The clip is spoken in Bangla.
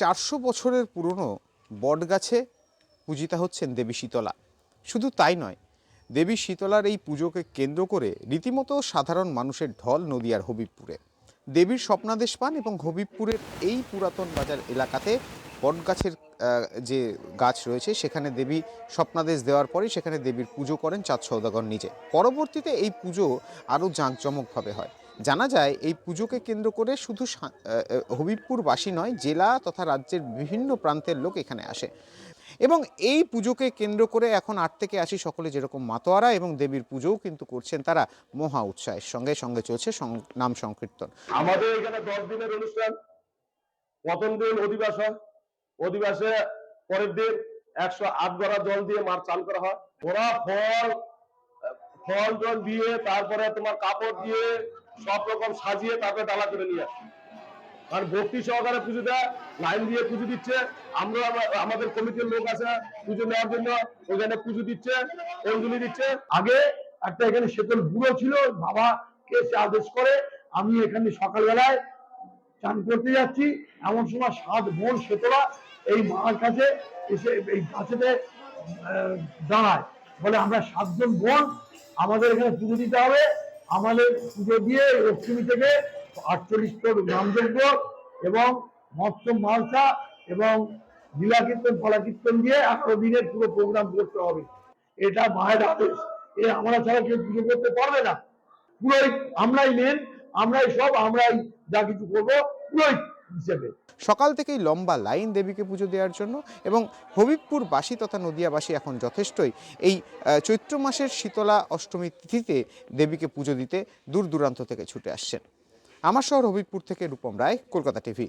চারশো বছরের পুরনো বটগাছে পূজিতা হচ্ছেন দেবী শীতলা। শুধু তাই নয়, দেবী শীতলার এই পুজোকে কেন্দ্র করে রীতিমতো সাধারণ মানুষের ঢল নদিয়ার হবিবপুরে। দেবীর স্বপ্নাদেশ পান এবং হবিবপুরের এই পুরাতন বাজার এলাকাতে বটগাছের যে গাছ রয়েছে, সেখানে দেবী স্বপ্নাদেশ দেওয়ার পরে সেখানে দেবীর পুজো করেন চাঁদ সৌদাগর নিজে। পরবর্তীতে এই পুজো আরও জাঁকজমকভাবে হয়। জানা যায়, এই পুজোকে কেন্দ্র করে শুধু হবিবপুরবাসী নয়, জেলা তথা রাজ্যের বিভিন্ন প্রান্তের লোক এখানে আসে। এবং এই পুজোকে কেন্দ্র করে এখন আট থেকে আসি সকলে যেরকম মাতোয়ারা এবং দেবীর পুজোও কিন্তু করছেন তারা মহা উৎসাহের সঙ্গে সঙ্গে চলছে নাম সংকীর্তন। আমাদের এখানে দশ দিনের অনুষ্ঠান, প্রথম দিন অধিবাসন, অধিবাসে পরের দিন একশো আট গড়া জল দিয়ে মার চান করা হয়। ওরা ফল ফল জল দিয়ে তারপরে তোমার কাপড় দিয়ে সব রকম সাজিয়ে তারপরে ডালা করে নিয়ে আসে আর ভক্তি সহকারে পুজো দেয়, লাইন দিয়ে পুজো দিচ্ছে। আমরা আমাদের কমিটির লোক আছে পুজো নেওয়ার জন্য ওখানে পুজো দিচ্ছে, অঞ্জলি দিচ্ছে। আগে একটা এখানে শীতল বুড়ো ছিল বাবাকে সে আদেশ করে, আমি এখানে সকালবেলায় চান করতে যাচ্ছি। এমন সময় সাত বোন শীতলা এই মার কাছে এসে এই গাছেতে দাঁড়ায়। বলে আমরা সাতজন বোন, আমাদের এখানে পুজো দিতে হবে। আমাদের পুজো দিয়ে লক্ষ্মী থেকে আটচল্লিশ তোর নামযজ্ঞ এবং মৎস্য মালসা এবং লীলা কীর্তন ফলা কীর্তন দিয়ে এগারো দিনের পুরো প্রোগ্রাম করতে হবে। এটা মায়ের আদেশ। এ আমরা ছাড়া কেউ পুজো করতে পারবে না। পুরোহিত, আমরাই মেন আমরাই সব, আমরাই যা কিছু করব। পুরোহিত হিসেবে। সকাল থেকেই লম্বা লাইন দেবীকে পুজো দেওয়ার জন্য এবং হবিবপুরবাসী তথা নদিয়াবাসী এখন যথেষ্টই এই চৈত্র মাসের শীতলা অষ্টমী তিথিতে দেবীকে পুজো দিতে দূর দূরান্ত থেকে ছুটে আসছেন। আমার শহর হবিবপুর থেকে রূপম রায়, কলকাতা টিভি।